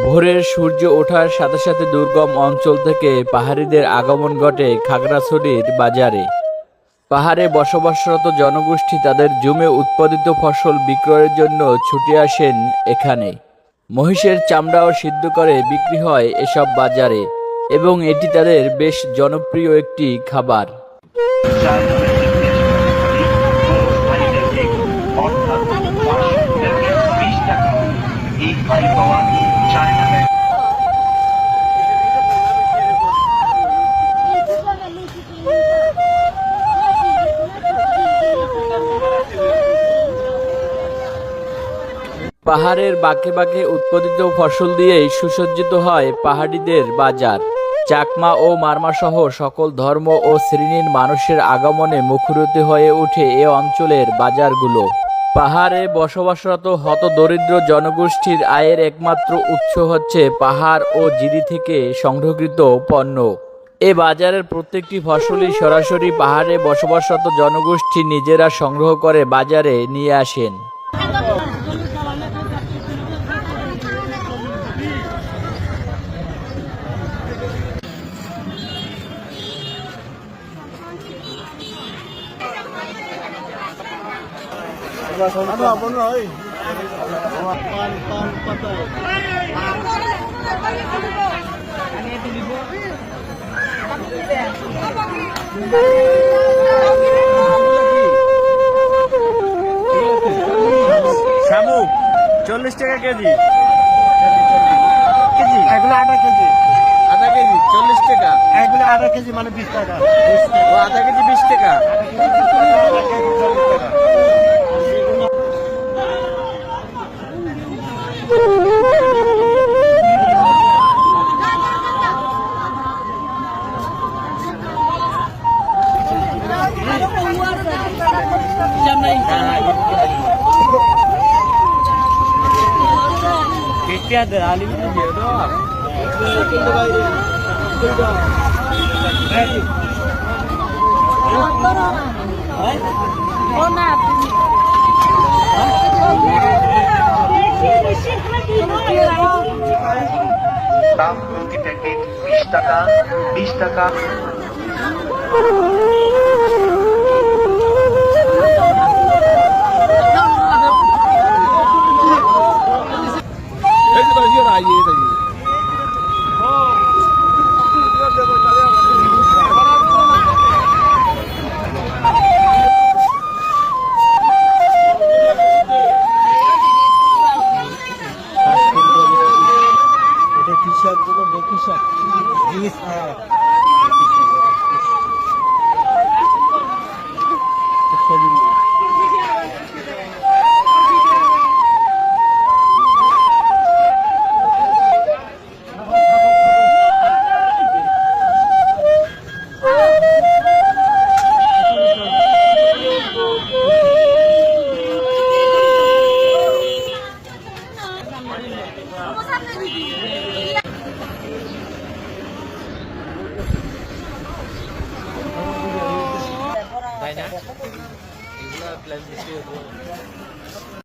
ভোরের সূর্য ওঠার সাথে সাথে দুর্গম অঞ্চল থেকে পাহাড়িদের আগমন ঘটে খাগড়াছড়ির বাজারে। পাহাড়ে বসবাসরত জনগোষ্ঠী তাদের জমে উৎপাদিত ফসল বিক্রয়ের জন্য ছুটে আসেন এখানে। মহিষের চামড়াও সিদ্ধ করে বিক্রি হয় এসব বাজারে, এবং এটি তাদের বেশ জনপ্রিয় একটি খাবার। পাহাড়ের বাঁকে বাঁকে উৎপাদিত ফসল দিয়েই সুসজ্জিত হয় পাহাড়িদের বাজার। চাকমা ও মারমা সহ সকল ধর্ম ও শ্রেণির মানুষের আগমনে মুখরিত হয়ে ওঠে এ অঞ্চলের বাজারগুলো। পাহাড়ে বসবাসরত হত দরিদ্র জনগোষ্ঠীর আয়ের একমাত্র উৎস হচ্ছে পাহাড় ও জিরি থেকে সংগ্রহকৃত পণ্য। এ বাজারের প্রত্যেকটি ফসলই সরাসরি পাহাড়ে বসবাসরত জনগোষ্ঠী নিজেরা সংগ্রহ করে বাজারে নিয়ে আসেন। শামুক চল্লিশ টাকা কেজি। কেজি? এগুলো আধা কেজি। আধা কেজি চল্লিশ টাকা। এগুলো আধা কেজি মানে বিশ টাকা। আধা কেজি বিশ টাকা। Kiki ada alim itu dia doang. দাম প্রতি প্যাকেট বিশ টাকা বিশ টাকা location, Google location. These are তাই না এগুলো প্ল্যান